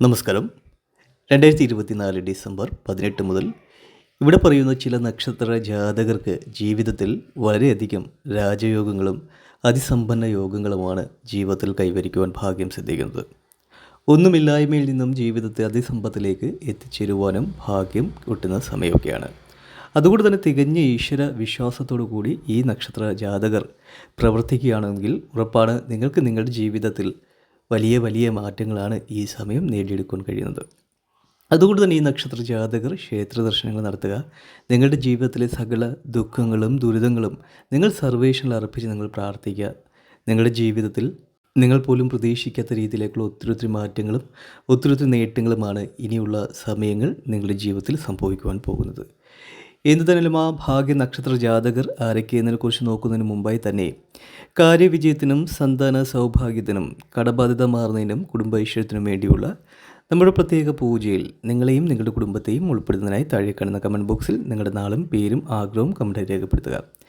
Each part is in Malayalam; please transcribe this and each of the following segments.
നമസ്കാരം. രണ്ടായിരത്തി ഇരുപത്തിനാല് ഡിസംബർ പതിനെട്ട് മുതൽ ഇവിടെ പറയുന്ന ചില നക്ഷത്ര ജാതകർക്ക് ജീവിതത്തിൽ വളരെയധികം രാജയോഗങ്ങളും അതിസമ്പന്ന യോഗങ്ങളുമാണ് ജീവിതത്തിൽ കൈവരിക്കുവാൻ ഭാഗ്യം സിദ്ധിക്കുന്നത്. ഒന്നുമില്ലായ്മയിൽ നിന്നും ജീവിതത്തെ അതിസമ്പത്തിലേക്ക് എത്തിച്ചേരുവാനും ഭാഗ്യം കിട്ടുന്ന സമയമൊക്കെയാണ്. അതുകൊണ്ട് തന്നെ തികഞ്ഞ ഈശ്വര വിശ്വാസത്തോടു കൂടി ഈ നക്ഷത്ര ജാതകർ പ്രവർത്തിക്കുകയാണെങ്കിൽ ഉറപ്പാണ് നിങ്ങൾക്ക് നിങ്ങളുടെ ജീവിതത്തിൽ വലിയ വലിയ മാറ്റങ്ങളാണ് ഈ സമയം നേടിയെടുക്കാൻ കഴിയുന്നത്. അതുകൊണ്ട് തന്നെ ഈ നക്ഷത്ര ജാതകർ ക്ഷേത്ര ദർശനങ്ങൾ നടത്തുക. നിങ്ങളുടെ ജീവിതത്തിലെ സകല ദുഃഖങ്ങളും ദുരിതങ്ങളും നിങ്ങൾ സർവേഷനിൽ അർപ്പിച്ച് നിങ്ങൾ പ്രാർത്ഥിക്കുക. നിങ്ങളുടെ ജീവിതത്തിൽ നിങ്ങൾ പോലും പ്രതീക്ഷിക്കാത്ത രീതിയിലേക്കുള്ള ഒത്തിരി ഒത്തിരി മാറ്റങ്ങളും ഒത്തിരി ഒത്തിരി നേട്ടങ്ങളുമാണ് ഇനിയുള്ള സമയങ്ങൾ നിങ്ങളുടെ ജീവിതത്തിൽ സംഭവിക്കുവാൻ പോകുന്നത്. എന്തു തന്നെ ആ ഭാഗ്യ നക്ഷത്ര ജാതകർ ആരൊക്കെയെന്നതിനെ കുറിച്ച് നോക്കുന്നതിന് മുമ്പായി തന്നെ കാര്യവിജയത്തിനും സന്താന സൗഭാഗ്യത്തിനും കടബാധ്യത മാറുന്നതിനും കുടുംബ ഐശ്വര്യത്തിനും വേണ്ടിയുള്ള നമ്മുടെ പ്രത്യേക പൂജയിൽ നിങ്ങളെയും നിങ്ങളുടെ കുടുംബത്തെയും ഉൾപ്പെടുത്തുന്നതിനായി താഴെ കാണുന്ന കമന്റ് ബോക്സിൽ നിങ്ങളുടെ നാളും പേരും ആഗ്രഹവും കമന്റായി രേഖപ്പെടുത്തുക.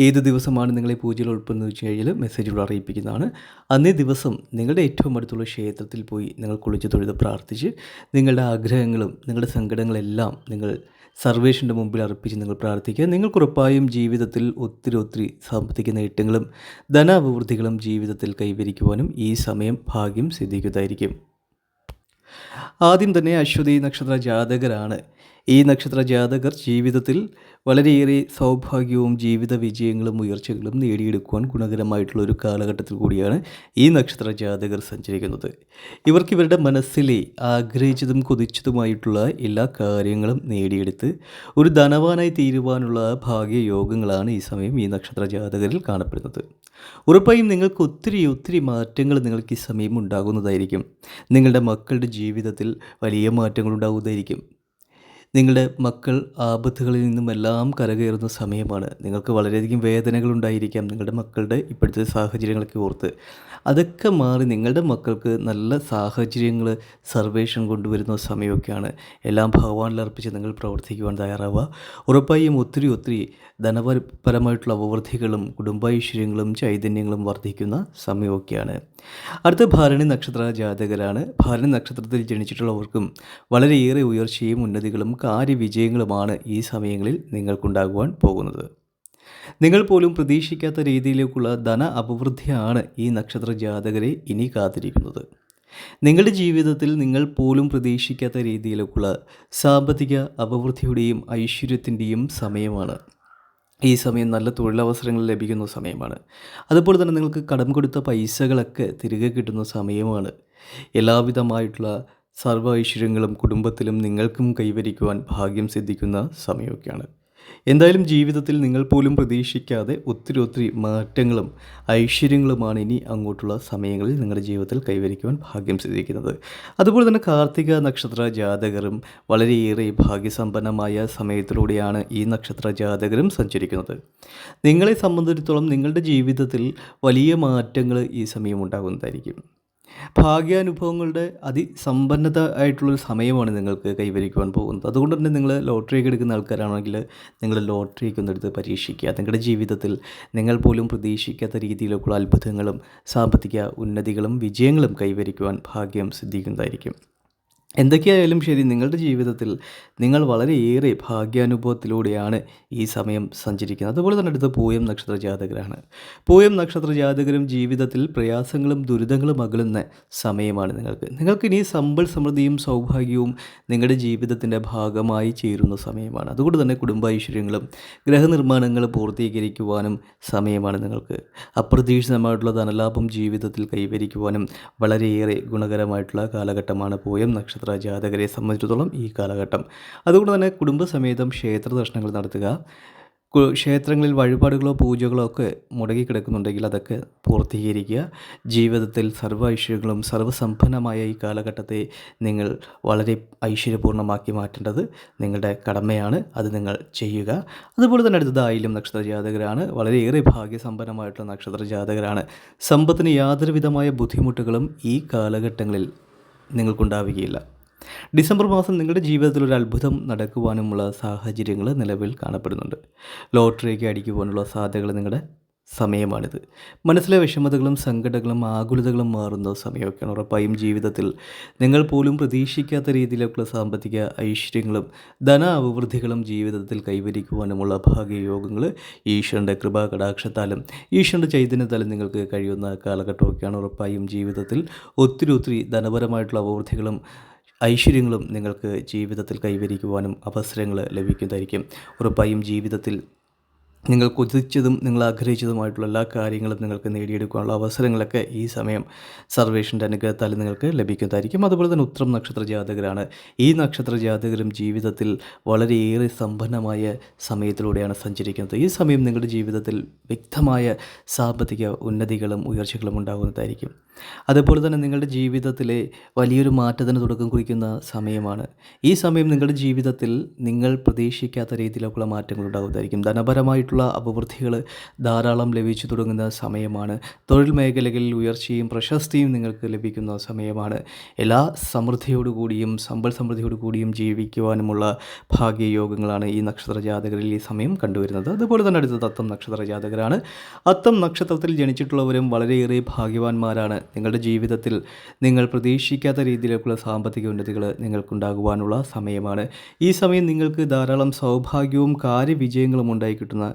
ഏത് ദിവസമാണ് നിങ്ങളെ പൂജയിൽ ഉൾപ്പെടുന്നത് വെച്ച് കഴിഞ്ഞാൽ മെസ്സേജിലൂടെ അറിയിപ്പിക്കുന്നതാണ്. അന്നേ ദിവസം നിങ്ങളുടെ ഏറ്റവും അടുത്തുള്ള ക്ഷേത്രത്തിൽ പോയി നിങ്ങൾ കുളിച്ച് തൊഴുത് പ്രാർത്ഥിച്ച് നിങ്ങളുടെ ആഗ്രഹങ്ങളും നിങ്ങളുടെ സങ്കടങ്ങളെല്ലാം നിങ്ങൾ സർവേഷന്റെ മുമ്പിൽ അർപ്പിച്ച് നിങ്ങൾ പ്രാർത്ഥിക്കുക. നിങ്ങൾക്ക് ഉറപ്പായും ജീവിതത്തിൽ ഒത്തിരി ഒത്തിരി സാമ്പത്തിക നേട്ടങ്ങളും ധനാഭിവൃദ്ധികളും ജീവിതത്തിൽ കൈവരിക്കുവാനും ഈ സമയം ഭാഗ്യം സിദ്ധിക്കുന്നതായിരിക്കും. ആദ്യം തന്നെ അശ്വതി നക്ഷത്ര ജാതകരാണ്. ഈ നക്ഷത്ര ജാതകർ ജീവിതത്തിൽ വളരെയേറെ സൗഭാഗ്യവും ജീവിത വിജയങ്ങളും ഉയർച്ചകളും നേടിയെടുക്കുവാൻ ഗുണകരമായിട്ടുള്ള ഒരു കാലഘട്ടത്തിൽ കൂടിയാണ് ഈ നക്ഷത്ര ജാതകർ സഞ്ചരിക്കുന്നത്. ഇവർക്ക് ഇവരുടെ മനസ്സിലെ ആഗ്രഹിച്ചതും കൊതിച്ചതുമായിട്ടുള്ള എല്ലാ കാര്യങ്ങളും നേടിയെടുത്ത് ഒരു ധനവാനായി തീരുവാനുള്ള ഭാഗ്യയോഗങ്ങളാണ് ഈ സമയം ഈ നക്ഷത്ര ജാതകരിൽ കാണപ്പെടുന്നത്. ഉറപ്പായും നിങ്ങൾക്ക് ഒത്തിരി ഒത്തിരി മാറ്റങ്ങൾ നിങ്ങൾക്ക് ഈ സമയം ഉണ്ടാകുന്നതായിരിക്കും. നിങ്ങളുടെ മക്കളുടെ ജീവിതത്തിൽ വലിയ മാറ്റങ്ങൾ ഉണ്ടാകുന്നതായിരിക്കും. നിങ്ങളുടെ മക്കൾ ആപത്തുകളിൽ നിന്നും എല്ലാം കരകയറുന്ന സമയമാണ്. നിങ്ങൾക്ക് വളരെയധികം വേദനകൾ ഉണ്ടായിരിക്കാം നിങ്ങളുടെ മക്കളുടെ ഇപ്പോഴത്തെ സാഹചര്യങ്ങളൊക്കെ ഓർത്ത്. അതൊക്കെ മാറി നിങ്ങളുടെ മക്കൾക്ക് നല്ല സാഹചര്യങ്ങൾ സർവേഷൻ കൊണ്ടുവരുന്ന സമയമൊക്കെയാണ്. എല്ലാം ഭഗവാനിൽ അർപ്പിച്ച് നിങ്ങൾ പ്രവർത്തിക്കുവാൻ തയ്യാറാവുക. ഉറപ്പായും ഒത്തിരി ഒത്തിരി ധനപരമായിട്ടുള്ള അപവൃദ്ധികളും കുടുംബൈശ്വര്യങ്ങളും ചൈതന്യങ്ങളും വർദ്ധിക്കുന്ന സമയമൊക്കെയാണ്. അടുത്ത ഭാരണി നക്ഷത്ര ജാതകരാണ്. ഭാരണി നക്ഷത്രത്തിൽ ജനിച്ചിട്ടുള്ളവർക്കും വളരെയേറെ ഉയർച്ചയും ഉന്നതികളും കാര്യവിജയങ്ങളുമാണ് ഈ സമയങ്ങളിൽ നിങ്ങൾക്കുണ്ടാകുവാൻ പോകുന്നത്. നിങ്ങൾ പോലും പ്രതീക്ഷിക്കാത്ത രീതിയിലേക്കുള്ള ധന അഭിവൃദ്ധിയാണ് ഈ നക്ഷത്ര ജാതകരെ ഇനി കാത്തിരിക്കുന്നത്. നിങ്ങളുടെ ജീവിതത്തിൽ നിങ്ങൾ പോലും പ്രതീക്ഷിക്കാത്ത രീതിയിലേക്കുള്ള സാമ്പത്തിക അഭിവൃദ്ധിയുടെയും ഐശ്വര്യത്തിന്റെയും സമയമാണ്. ഈ സമയം നല്ല തൊഴിലവസരങ്ങൾ ലഭിക്കുന്ന സമയമാണ്. അതുപോലെ തന്നെ നിങ്ങൾക്ക് കടം കൊടുത്ത പൈസകളൊക്കെ തിരികെ കിട്ടുന്ന സമയമാണ്. എല്ലാവിധമായിട്ടുള്ള സർവ ഐശ്വര്യങ്ങളും കുടുംബത്തിലും നിങ്ങൾക്കും കൈവരിക്കുവാൻ ഭാഗ്യം സിദ്ധിക്കുന്ന സമയമൊക്കെയാണ്. എന്തായാലും ജീവിതത്തിൽ നിങ്ങൾ പോലും പ്രതീക്ഷിക്കാതെ ഒത്തിരി ഒത്തിരി മാറ്റങ്ങളും ഐശ്വര്യങ്ങളുമാണ് ഇനി അങ്ങോട്ടുള്ള സമയങ്ങളിൽ നിങ്ങളുടെ ജീവിതത്തിൽ കൈവരിക്കുവാൻ ഭാഗ്യം സിദ്ധിക്കുന്നത്. അതുപോലെ തന്നെ കാർത്തിക നക്ഷത്ര ജാതകരും വളരെയേറെ ഭാഗ്യസമ്പന്നമായ സമയത്തിലൂടെയാണ് ഈ നക്ഷത്ര ജാതകരും സഞ്ചരിക്കുന്നത്. നിങ്ങളെ സംബന്ധിച്ചിടത്തോളം നിങ്ങളുടെ ജീവിതത്തിൽ വലിയ മാറ്റങ്ങൾ ഈ സമയം ഉണ്ടാകുന്നതായിരിക്കും. ഭാഗ്യാനുഭവങ്ങളുടെ അതിസമ്പന്നത ആയിട്ടുള്ളൊരു സമയമാണ് നിങ്ങൾക്ക് കൈവരിക്കുവാൻ പോകുന്നത്. അതുകൊണ്ട് തന്നെ നിങ്ങൾ ലോട്ടറിയൊക്കെ എടുക്കുന്ന ആൾക്കാരാണെങ്കിൽ നിങ്ങൾ ലോട്ടറിയൊക്കെ ഒന്നെടുത്ത് പരീക്ഷിക്കുക. നിങ്ങളുടെ ജീവിതത്തിൽ നിങ്ങൾ പോലും പ്രതീക്ഷിക്കാത്ത രീതിയിലൊക്കെയുള്ള അത്ഭുതങ്ങളും സാമ്പത്തിക ഉന്നതികളും വിജയങ്ങളും കൈവരിക്കുവാൻ ഭാഗ്യം സിദ്ധിക്കുന്നതായിരിക്കും. എന്തൊക്കെയായാലും ശരി നിങ്ങളുടെ ജീവിതത്തിൽ നിങ്ങൾ വളരെയേറെ ഭാഗ്യാനുഭവത്തിലൂടെയാണ് ഈ സമയം സഞ്ചരിക്കുന്നത്. അതുപോലെ തന്നെ അടുത്ത പൂയം നക്ഷത്ര ജാതകരാണ്. പൂയം നക്ഷത്ര ജാതകരും ജീവിതത്തിൽ പ്രയാസങ്ങളും ദുരിതങ്ങളും അകലുന്ന സമയമാണ് നിങ്ങൾക്ക്. നിങ്ങൾക്ക് ഇനി സമ്പൽ സമൃദ്ധിയും സൗഭാഗ്യവും നിങ്ങളുടെ ജീവിതത്തിന്റെ ഭാഗമായി ചേരുന്ന സമയമാണ്. അതുകൊണ്ട് തന്നെ കുടുംബൈശ്വര്യങ്ങളും ഗ്രഹനിർമ്മാണങ്ങൾ പൂർത്തീകരിക്കുവാനും സമയമാണ് നിങ്ങൾക്ക്. അപ്രതീക്ഷിതമായിട്ടുള്ള ധനലാഭം ജീവിതത്തിൽ കൈവരിക്കുവാനും വളരെയേറെ ഗുണകരമായിട്ടുള്ള കാലഘട്ടമാണ് പൂയം നക്ഷത്ര ജാതകരെ സംബന്ധിച്ചിടത്തോളം ഈ കാലഘട്ടം. അതുകൊണ്ട് തന്നെ കുടുംബസമേതം ക്ഷേത്ര ദർശനങ്ങൾ നടത്തുക ക്ഷേത്രങ്ങളിൽ വഴിപാടുകളോ പൂജകളോ ഒക്കെ മുടങ്ങിക്കിടക്കുന്നുണ്ടെങ്കിൽ അതൊക്കെ പൂർത്തീകരിക്കുക. ജീവിതത്തിൽ സർവ ഐശ്വര്യങ്ങളും സർവസമ്പന്നമായ ഈ കാലഘട്ടത്തെ നിങ്ങൾ വളരെ ഐശ്വര്യപൂർണമാക്കി മാറ്റേണ്ടത് നിങ്ങളുടെ കടമയാണ് അത് നിങ്ങൾ ചെയ്യുക. അതുപോലെ തന്നെ അടുത്തത് ആയില്യം നക്ഷത്ര ജാതകരാണ് വളരെയേറെ ഭാഗ്യസമ്പന്നമായിട്ടുള്ള നക്ഷത്ര ജാതകരാണ്. സമ്പത്തിന് യാതൊരുവിധമായ ബുദ്ധിമുട്ടുകളും ഈ കാലഘട്ടങ്ങളിൽ നിങ്ങൾക്കുണ്ടാവുകയില്ല. ഡിസംബർ മാസം നിങ്ങളുടെ ജീവിതത്തിൽ ഒരു അത്ഭുതം നടക്കുവാനുമുള്ള സാഹചര്യങ്ങൾ നിലവിൽ കാണപ്പെടുന്നുണ്ട്. ലോട്ടറിയൊക്കെ അടിക്കുവാനുള്ള സാധ്യതകൾ നിങ്ങളുടെ സമയമാണിത്. മനസ്സിലെ വിഷമതകളും സങ്കടങ്ങളും ആകുലതകളും മാറുന്ന സമയമൊക്കെയാണ് ഉറപ്പായും ജീവിതത്തിൽ നിങ്ങൾ പോലും പ്രതീക്ഷിക്കാത്ത രീതിയിലേക്കുള്ള സാമ്പത്തിക ഐശ്വര്യങ്ങളും ധന അഭിവൃദ്ധികളും ജീവിതത്തിൽ കൈവരിക്കുവാനുമുള്ള ഭാഗ്യയോഗങ്ങൾ ഈശ്വരന്റെ കൃപാ കടാക്ഷത്താലും ഈശ്വരന്റെ ചൈതന്യത്താലും നിങ്ങൾക്ക് കഴിയുന്ന കാലഘട്ടമൊക്കെയാണ് ഉറപ്പായും ജീവിതത്തിൽ ഒത്തിരി ഒത്തിരി ധനപരമായിട്ടുള്ള അഭിവൃദ്ധികളും ഐശ്വര്യങ്ങളും നിങ്ങൾക്ക് ജീവിതത്തിൽ കൈവരിക്കുവാനും അവസരങ്ങൾ ലഭിക്കുന്നതായിരിക്കും. ഉറപ്പായും ജീവിതത്തിൽ നിങ്ങൾ കൊതിച്ചതും നിങ്ങൾ ആഗ്രഹിച്ചതുമായിട്ടുള്ള എല്ലാ കാര്യങ്ങളും നിങ്ങൾക്ക് നേടിയെടുക്കാനുള്ള അവസരങ്ങളൊക്കെ ഈ സമയം സർവേഷന്റെ അനുഗ്രഹത്താൽ നിങ്ങൾക്ക് ലഭിക്കുന്നതായിരിക്കും. അതുപോലെ തന്നെ ഉത്രം നക്ഷത്ര ജാതകരാണ്. ഈ നക്ഷത്ര ജാതകരും ജീവിതത്തിൽ വളരെയേറെ സമ്പന്നമായ സമയത്തിലൂടെയാണ് സഞ്ചരിക്കുന്നത്. ഈ സമയം നിങ്ങളുടെ ജീവിതത്തിൽ വ്യക്തമായ സാമ്പത്തിക ഉന്നതികളും ഉയർച്ചകളും ഉണ്ടാകുന്നതായിരിക്കും. അതുപോലെ തന്നെ നിങ്ങളുടെ ജീവിതത്തിലെ വലിയൊരു മാറ്റത്തിന് തുടക്കം കുറിക്കുന്ന സമയമാണ്. ഈ സമയം നിങ്ങളുടെ ജീവിതത്തിൽ നിങ്ങൾ പ്രതീക്ഷിക്കാത്ത രീതിയിലുള്ള മാറ്റങ്ങൾ ഉണ്ടാകുന്നതായിരിക്കും. ധനപരമായിട്ടുള്ള അഭിവൃദ്ധികൾ ധാരാളം ലഭിച്ചു തുടങ്ങുന്ന സമയമാണ്. തൊഴിൽ മേഖലകളിൽ ഉയർച്ചയും പ്രശസ്തിയും നിങ്ങൾക്ക് ലഭിക്കുന്ന സമയമാണ്. എല്ലാ സമൃദ്ധിയോടുകൂടിയും സമ്പൽ സമൃദ്ധിയോടുകൂടിയും ജീവിക്കുവാനുമുള്ള ഭാഗ്യയോഗങ്ങളാണ് ഈ നക്ഷത്ര ജാതകരിൽ ഈ സമയം കണ്ടുവരുന്നത്. അതുപോലെ തന്നെ അടുത്തത് അത്തം നക്ഷത്ര ജാതകരാണ് അത്തം നക്ഷത്രത്തിൽ ജനിച്ചിട്ടുള്ളവരും വളരെയേറെ ഭാഗ്യവാന്മാരാണ്. നിങ്ങളുടെ ജീവിതത്തിൽ നിങ്ങൾ പ്രതീക്ഷിക്കാത്ത രീതിയിലേക്കുള്ള സാമ്പത്തിക ഉന്നതികൾ നിങ്ങൾക്കുണ്ടാകുവാനുള്ള സമയമാണ്. ഈ സമയം നിങ്ങൾക്ക് ധാരാളം സൗഭാഗ്യവും കാര്യവിജയങ്ങളും ഉണ്ടായി കിട്ടുന്ന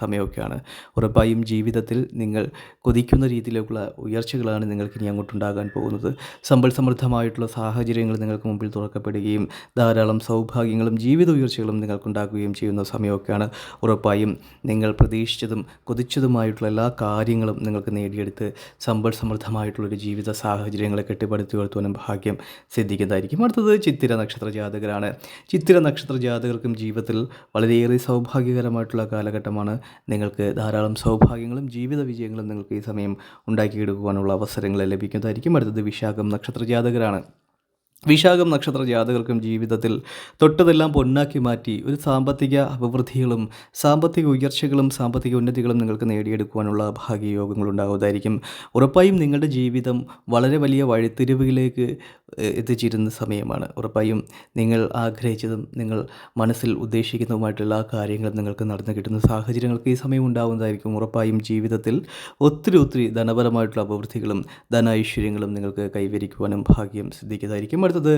സമയമൊക്കെയാണ്. ഉറപ്പായും ജീവിതത്തിൽ നിങ്ങൾ കൊതിക്കുന്ന രീതിയിലേക്കുള്ള ഉയർച്ചകളാണ് നിങ്ങൾക്ക് ഇനി അങ്ങോട്ടുണ്ടാകാൻ പോകുന്നത്. സമ്പൽ സമൃദ്ധമായിട്ടുള്ള സാഹചര്യങ്ങൾ നിങ്ങൾക്ക് മുമ്പിൽ തുറക്കപ്പെടുകയും ധാരാളം സൗഭാഗ്യങ്ങളും ജീവിത ഉയർച്ചകളും നിങ്ങൾക്കുണ്ടാകുകയും ചെയ്യുന്ന സമയമൊക്കെയാണ്. ഉറപ്പായും നിങ്ങൾ പ്രതീക്ഷിച്ചതും കൊതിച്ചതുമായിട്ടുള്ള എല്ലാ കാര്യങ്ങളും നിങ്ങൾക്ക് നേടിയെടുത്ത് സമ്പൽ സമൃദ്ധമായിട്ടുള്ളൊരു ജീവിത സാഹചര്യങ്ങളെ കെട്ടിപ്പടുത്തി ഭാഗ്യം സിദ്ധിക്കുന്നതായിരിക്കും. അടുത്തത് ചിത്തിര നക്ഷത്ര ജാതകരാണ്. ചിത്തിര നക്ഷത്ര ജാതകർക്കും ജീവിതത്തിൽ വളരെയേറെ സൗഭാഗ്യകരമായിട്ടുള്ള കാലഘട്ടമാണ്. നിങ്ങൾക്ക് ധാരാളം സൗഭാഗ്യങ്ങളും ജീവിത വിജയങ്ങളും നിങ്ങൾക്ക് ഈ സമയം ഉണ്ടാക്കിയെടുക്കുവാനുള്ള അവസരങ്ങൾ ലഭിക്കുന്നതായിരിക്കും. അടുത്തത് വിശാഖം നക്ഷത്ര ജാതകരാണ് വിശാഖം നക്ഷത്ര ജാതകർക്കും ജീവിതത്തിൽ തൊട്ടതെല്ലാം പൊന്നാക്കി മാറ്റി ഒരു സാമ്പത്തിക അഭിവൃദ്ധികളും സാമ്പത്തിക ഉയർച്ചകളും സാമ്പത്തിക ഉന്നതികളും നിങ്ങൾക്ക് നേടിയെടുക്കുവാനുള്ള ഭാഗ്യയോഗങ്ങൾ ഉണ്ടാകുന്നതായിരിക്കും ഉറപ്പായും നിങ്ങളുടെ ജീവിതം വളരെ വലിയ വഴിത്തിരിവുകളിലേക്ക് എത്തിച്ചിരുന്ന സമയമാണ്. ഉറപ്പായും നിങ്ങൾ ആഗ്രഹിച്ചതും നിങ്ങൾ മനസ്സിൽ ഉദ്ദേശിക്കുന്നതുമായിട്ടുള്ള എല്ലാ കാര്യങ്ങളും നിങ്ങൾക്ക് നടന്നു കിട്ടുന്ന സാഹചര്യങ്ങൾക്ക് ഈ സമയം ഉണ്ടാകുന്നതായിരിക്കും. ഉറപ്പായും ജീവിതത്തിൽ ഒത്തിരി ഒത്തിരി ധനപരമായിട്ടുള്ള അഭിവൃദ്ധികളും ധനൈശ്വര്യങ്ങളും നിങ്ങൾക്ക് കൈവരിക്കുവാനും ഭാഗ്യം സിദ്ധിക്കുന്നതായിരിക്കും. അടുത്തത്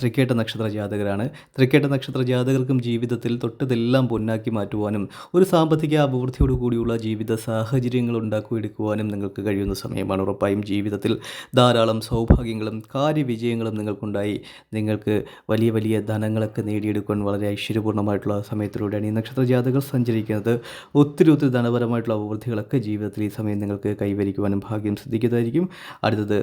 തൃക്കേട്ട നക്ഷത്ര ജാതകരാണ്. തൃക്കേട്ട നക്ഷത്ര ജാതകർക്കും ജീവിതത്തിൽ തൊട്ടതെല്ലാം പൊന്നാക്കി മാറ്റുവാനും ഒരു സാമ്പത്തിക അഭിവൃദ്ധിയോടു കൂടിയുള്ള ജീവിത സാഹചര്യങ്ങൾ ഉണ്ടാക്കിയെടുക്കുവാനും നിങ്ങൾക്ക് കഴിയുന്ന സമയമാണ്. ഉറപ്പായും ജീവിതത്തിൽ ധാരാളം സൗഭാഗ്യങ്ങളും കാര്യവിജയങ്ങളും നിങ്ങൾക്കുണ്ടായി. നിങ്ങൾക്ക് വലിയ വലിയ ധനങ്ങളൊക്കെ നേടിയെടുക്കുവാൻ വളരെ ഐശ്വര്യപൂർണമായിട്ടുള്ള സമയത്തിലൂടെയാണ് ഈ നക്ഷത്ര ജാതകർ സഞ്ചരിക്കുന്നത്. ഒത്തിരി ഒത്തിരി ധനപരമായിട്ടുള്ള അഭിവൃദ്ധികളൊക്കെ ജീവിതത്തിൽ ഈ സമയം നിങ്ങൾക്ക് കൈവരിക്കുവാനും ഭാഗ്യം സിദ്ധിക്കുന്നതായിരിക്കും. അടുത്തത്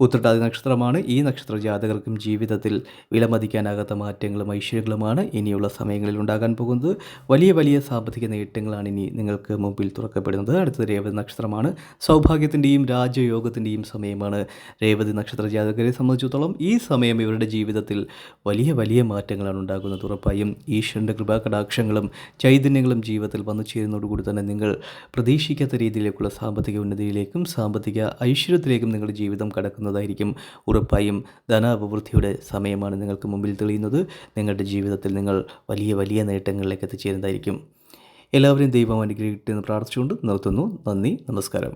ഉത്രട്ടാതി നക്ഷത്രമാണ്. ഈ നക്ഷത്ര ജാതകർക്കും ജീവിതത്തിൽ വിലമതിക്കാനാകാത്ത മാറ്റങ്ങളും ഐശ്വര്യങ്ങളുമാണ് ഇനിയുള്ള സമയങ്ങളിൽ ഉണ്ടാകാൻ പോകുന്നത്. വലിയ വലിയ സാമ്പത്തിക നേട്ടങ്ങളാണ് ഇനി നിങ്ങൾക്ക് മുമ്പിൽ തുറക്കപ്പെടുന്നത്. അടുത്തത് രേവതി നക്ഷത്രമാണ്. സൗഭാഗ്യത്തിന്റെയും രാജയോഗത്തിന്റെയും സമയമാണ് രേവതി നക്ഷത്ര ജാതകരെ സംബന്ധിച്ചിടത്തോളം. ഈ സമയം ഇവരുടെ ജീവിതത്തിൽ വലിയ വലിയ മാറ്റങ്ങളാണ് ഉണ്ടാകുന്നത് ഉറപ്പായും. ഈശ്വരന്റെ കൃപാകടാക്ഷങ്ങളും ചൈതന്യങ്ങളും ജീവിതത്തിൽ വന്നു ചേരുന്നതോടുകൂടി തന്നെ നിങ്ങൾ പ്രതീക്ഷിക്കാത്ത രീതിയിലേക്കുള്ള സാമ്പത്തിക ഉന്നതിയിലേക്കും സാമ്പത്തിക ഐശ്വര്യത്തിലേക്കും നിങ്ങളുടെ ജീവിതം കടക്കുന്നതായിരിക്കും ഉറപ്പായും ധനാഭിവൃദ്ധിയുടെ സമയമാണ് നിങ്ങൾക്ക് മുമ്പിൽ തെളിയുന്നത്. നിങ്ങളുടെ ജീവിതത്തിൽ നിങ്ങൾ വലിയ വലിയ നേട്ടങ്ങളിലേക്ക് എത്തിച്ചേരുന്നതായിരിക്കും. എല്ലാവരെയും ദൈവം അനുഗ്രഹിക്കട്ടെ എന്ന് പ്രാർത്ഥിച്ചുകൊണ്ട് നിർത്തുന്നു. നന്ദി നമസ്കാരം.